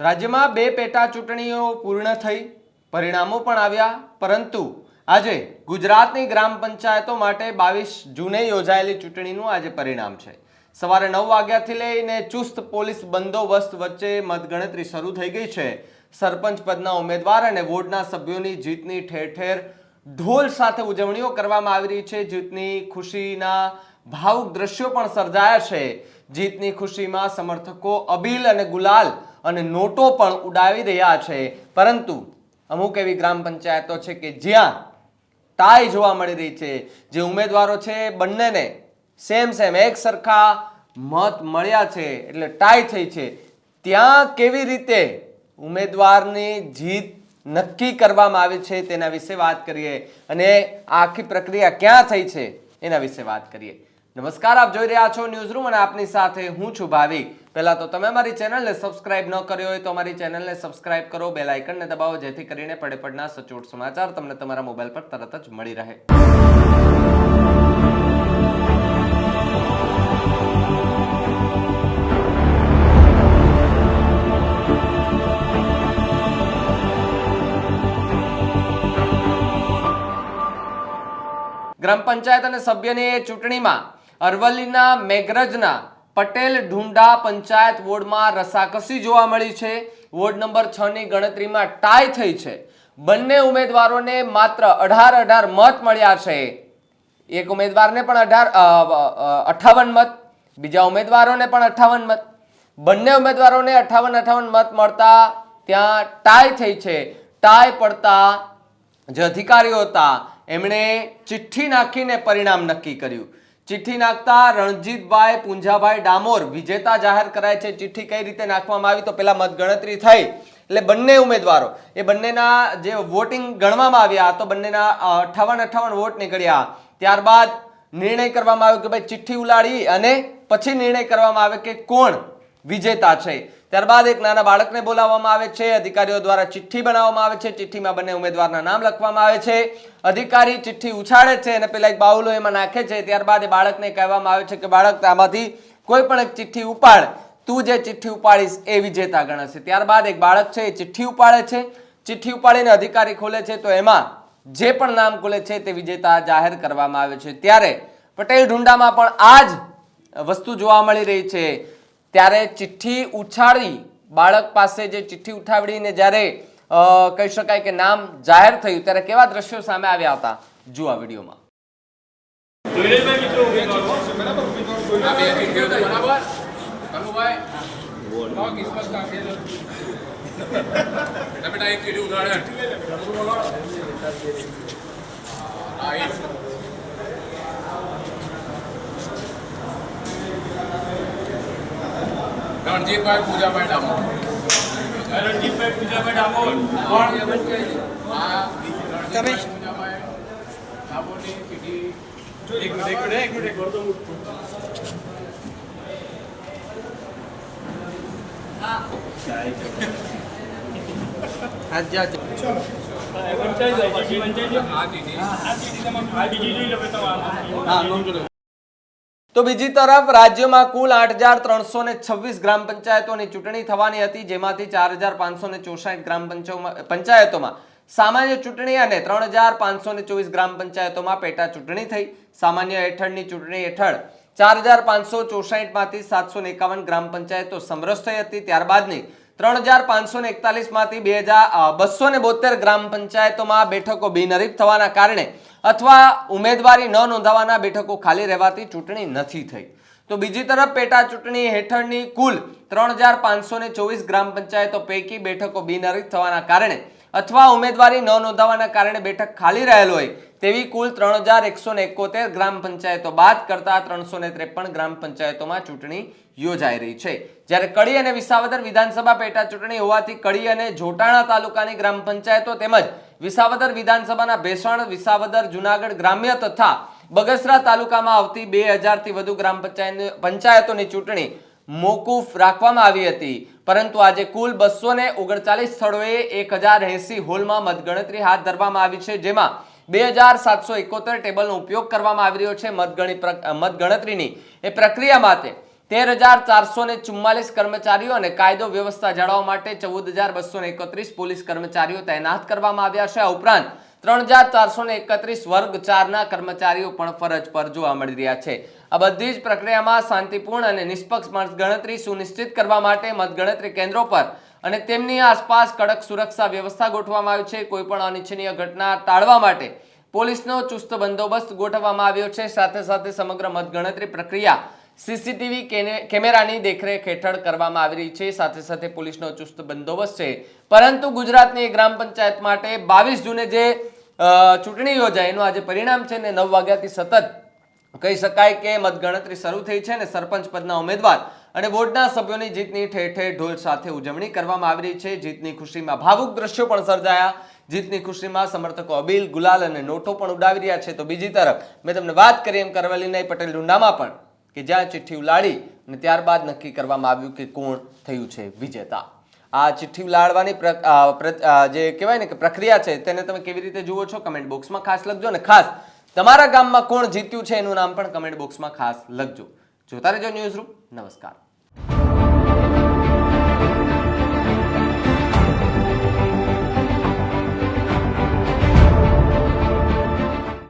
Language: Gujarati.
રાજ્યમાં બે પેટા ચૂંટણીઓ પૂર્ણ થઈ, પરિણામો પણ આવ્યા, પરંતુ આજે ગુજરાતની ગ્રામ પંચાયતો માટે બાવીસ જૂને યોજાયેલી ચૂંટણીનું આજે પરિણામ છે. સવારે નવ વાગ્યાથી લઈને ચુસ્ત પોલીસ બંદોબસ્ત વચ્ચે મતગણતરી શરૂ થઈ ગઈ છે. સરપંચ પદના ઉમેદવાર અને વોર્ડના સભ્યોની જીતની ઠેર ઠેર ઢોલ સાથે ઉજવણીઓ કરવામાં આવી રહી છે. જીતની ખુશીના ભાવુક દ્રશ્યો પણ સર્જાયા છે. જીતની ખુશીમાં સમર્થકો અબીલ અને ગુલાલ અને નોટો પણ ઉડાવી રહ્યા છે. પરંતુ અમુક એવી ગ્રામ પંચાયતો છે કે જ્યાં ટાઈ જોવા મળી રહી છે. જે ઉમેદવારો છે બંનેને સેમ સેમ એક સરખા મત મળ્યા છે. એટલે ટાઈ થઈ છે. ત્યાં કેવી રીતે ઉમેદવારની જીત નક્કી કરવામાં આવે છે તેના વિશે વાત કરીએ. અને આખી પ્રક્રિયા ક્યાં થઈ છે એના વિશે વાત કરીએ. નમસ્કાર, આપ જોઈ રહ્યા છો ન્યૂઝ રૂમ અને આપની સાથે હું છું ભાવિક પહેલા તો તમે અમારી ચેનલને સબસ્ક્રાઇબ ન કર્યો હોય તો અમારી ચેનલને સબસ્ક્રાઇબ કરો, બેલ આઇકનને દબાવો, જેથી કરીને પડે પડના સચોટ સમાચાર તમને તમારા મોબાઈલ પર તરત જ મળી રહે. ગ્રામ પંચાયત અને સભ્યની એ ચૂંટણીમાં અરવલ્લીના મેઘરજના પટેલ ઢુંડા પંચાયત વોર્ડમાં રસાકસી જોવા મળી છે. વોર્ડ નંબર છ ની ગણતરીમાં ટાઈ થઈ છે. બંને ઉમેદવારોને માત્ર અઢાર અઢાર મત મળ્યા છે. એક ઉમેદવારને પણ અઢાર અઠાવન મત, બીજા ઉમેદવારોને પણ અઠાવન મત. બંને ઉમેદવારોને અઠાવન અઠાવન મત મળતા ત્યાં ટાઈ થઈ છે. ટાઈ પડતા જે અધિકારીઓ હતા એમણે ચિઠ્ઠી નાખીને પરિણામ નક્કી કર્યું. ચિઠ્ઠી નાખતા રણજીતભાઈ પુંજાભાઈ ડામોર વિજેતા જાહેર કરાય છે. ચિઠ્ઠી કઈ રીતે નાખવામાં આવી તો પેલા મતગણતરી થઈ. એટલે બંને ઉમેદવારો, એ બંનેના જે વોટિંગ ગણવામાં આવ્યા તો બંનેના અઠાવન અઠાવન વોટ નીકળ્યા. ત્યારબાદ નિર્ણય કરવામાં આવ્યો કે ભાઈ ચિઠ્ઠી ઉલાડી અને પછી નિર્ણય કરવામાં આવે કે કોણ વિજેતા છે. ત્યારબાદ એક નાના બાળકને બોલાવવામાં આવે છે. અધિકારીઓ દ્વારા ચિઠ્ઠી બનાવવામાં આવે છે. ચિઠ્ઠીમાં બંને ઉમેદવારના નામ લખવામાં આવે છે. અધિકારી ચિઠ્ઠી ઉછાળે છે અને પેલા એક બાઉલો એમાં નાખે છે. ત્યારબાદ એ બાળકને કહેવામાં આવે છે કે, બાળક આમાંથી કોઈ પણ એક ચિઠ્ઠી ઉપાડ. તું જે ચિઠ્ઠી ઉપાડીશ એ વિજેતા ગણાશે. ત્યારબાદ એક બાળક છે એ ચિઠ્ઠી ઉપાડે છે. ચિઠ્ઠી ઉપાડીને અધિકારી ખોલે છે તો એમાં જે પણ નામ ખુલે છે તે વિજેતા જાહેર કરવામાં આવે છે. ત્યારે પટેલ ઢુંડામાં પણ આ જ વસ્તુ જોવા મળી રહી છે. ત્યારે ચિઠ્ઠી ઉછાળી બાળક પાસે જે ચિઠ્ઠી ઉઠાવડીને જ્યારે કહી શકાય કે નામ જાહેર થયું ત્યારે કેવા દ્રશ્યો સામે આવ્યા હતા? જુઓ આ વિડીયોમાં. બેટા એક ચીઠી ઉઠાડે હા એ રણજીતભાઈ પૂજાભાઈ ડામોર. રણજીતભાઈ પૂજાભાઈ ડામોર. હા રણજીતભાઈ પૂજાભાઈ ડામોરની ચીઠી એક મિનિટ એક મિનિટ એક મિનિટ. આ બીજી જોઈ લો તમારે તો બીજી તરફ રાજ્યમાં કુલ આઠ ગ્રામ પંચાયતોની ચૂંટણી થવાની હતી, જેમાંથી ચાર ચોસાઠ ગ્રામ પંચાયતોમાં. સામાન્ય ચૂંટણી અને ત્રણ હજાર પાંચસો ને ચોવીસ ગ્રામ પંચાયતોમાં પેટા ચૂંટણી થઈ. સામાન્ય હેઠળની ચૂંટણી હેઠળ ચાર હજાર પાંચસો ચોસાઠમાંથી સાતસો એકાવન ગ્રામ પંચાયતો સમરસ થઈ હતી. ત્યારબાદની ત્રણ હજાર પાંચસો એકતાલીસમાંથી બે હજાર બસો ને ગ્રામ પંચાયતોમાં બેઠકો બિનહરીફ થવાના કારણે અથવા ઉમેદવારી ન નોંધાવાના બેઠકો ખાલી રહેવાથી ચૂંટણી નથી થઈ. તો બીજી તરફ પેટા ચૂંટણી હેઠળની કુલ ત્રણ હજાર પાંચસો ચોવીસ ગ્રામ પંચાયતો પૈકી બેઠકો બિનહરીફ થવાના કારણે અથવા ઉમેદવારી ન નોંધાવાના કારણે બેઠક ખાલી રહેલ હોય, તેવી કુલ ત્રણ હજાર એકસો ને એકોતેર ગ્રામ પંચાયતો બાદ કરતા ત્રણસો ને ત્રેપન ગ્રામ પંચાયતોમાં ચૂંટણી યોજાઈ રહી છે. જ્યારે કડી અને વિસાવદર વિધાનસભા પેટા ચૂંટણી હોવાથી કડી અને જોટાણા તાલુકાની ગ્રામ પંચાયતો તેમજ વિસાવદર વિધાનસભાના ભેસણ, વિસાવદર, જુનાગઢ ગ્રામ્ય તથા બગસરા તાલુકામાં આવતી બે હજારથી વધુ ગ્રામ પંચાયત પંચાયતોની ચૂંટણી મોકૂફ રાખવામાં આવી હતી. પરંતુ આજે કુલ બસો ને ઓગણચાલીસ સ્થળોએ એક હજાર એસી હોલમાં મતગણતરી હાથ ધરવામાં આવી છે, જેમાં બે હજાર સાતસો એકોતેર ટેબલનો ઉપયોગ કરવામાં આવી રહ્યો છે મતગણી મતગણતરીની. એ પ્રક્રિયા માટે તેર હજાર ચારસો ને ચુમ્માલીસ કર્મચારીઓ અને કાયદો વ્યવસ્થા જાળવવા માટે ચૌદ હજાર બસો ને એકત્રીસ પોલીસ કર્મચારીઓ તૈનાત કરવામાં આવ્યા છે. આ ઉપરાંત ત્રણ હજાર ચારસો ને એકત્રીસ વર્ગ ચારના કર્મચારીઓ પણ ફરજ પર જોવા મળી રહ્યા છે. આ બધી જ પ્રક્રિયામાં શાંતિપૂર્ણ અને નિષ્પક્ષ મતગણતરી સુનિશ્ચિત કરવા માટે મતગણતરી કેન્દ્રો પર અને તેમની આસપાસ કડક સુરક્ષા વ્યવસ્થા ગોઠવવામાં આવી છે. કોઈ પણ અનિચ્છનીય ઘટના ટાળવા માટે પોલીસનો ચુસ્ત બંદોબસ્ત ગોઠવવામાં આવ્યો છે. સાથે સાથે સમગ્ર મતગણતરી પ્રક્રિયા સીસીટીવી કેમેરાની દેખરેખ હેઠળ કરવામાં આવી રહી છે. સાથે સાથે પોલીસનો ચુસ્ત બંદોબસ્ત છે. પરંતુ ગુજરાતની ગ્રામ પંચાયત માટે બાવીસ જૂને જે ચૂંટણી યોજાય, એનું આજે પરિણામ છે ને નવ વાગ્યાથી સતત કહી શકાય કે મતગણતરી શરૂ થઈ છે અને સરપંચ પદના ઉમેદવાર અને વોર્ડના સભ્યોની જીતની ઠેર ઠેર ઢોલ સાથે ઉજવણી કરવામાં આવી રહી છે. જીતની ખુશીમાં ભાવુક દ્રશ્યો પણ સર્જાયા. જીતની ખુશીમાં સમર્થકો અબીલ, ગુલાલ અને નોટો પણ ઉડાવી રહ્યા છે. તો બીજી તરફ મેં તમને વાત કરી એમ કરવલીના પટેલ ડુંડામાં પણ કે જ્યાં ચિઠ્ઠી ઉલાડી અને ત્યારબાદ નક્કી કરવામાં આવ્યું કે કોણ થયું છે વિજેતા. આ ચિઠ્ઠી ઉલાડવાની જે કહેવાય ને કે પ્રક્રિયા છે તેને તમે કેવી રીતે જુઓ છો? કમેન્ટ બોક્સમાં ખાસ લખજો અને ખાસ તમારા ગામમાં કોણ જીત્યું છે એનું નામ પણ કમેન્ટ બોક્સમાં ખાસ લખજો. જોતા રહેજો ન્યૂઝ રૂમ નમસ્કાર.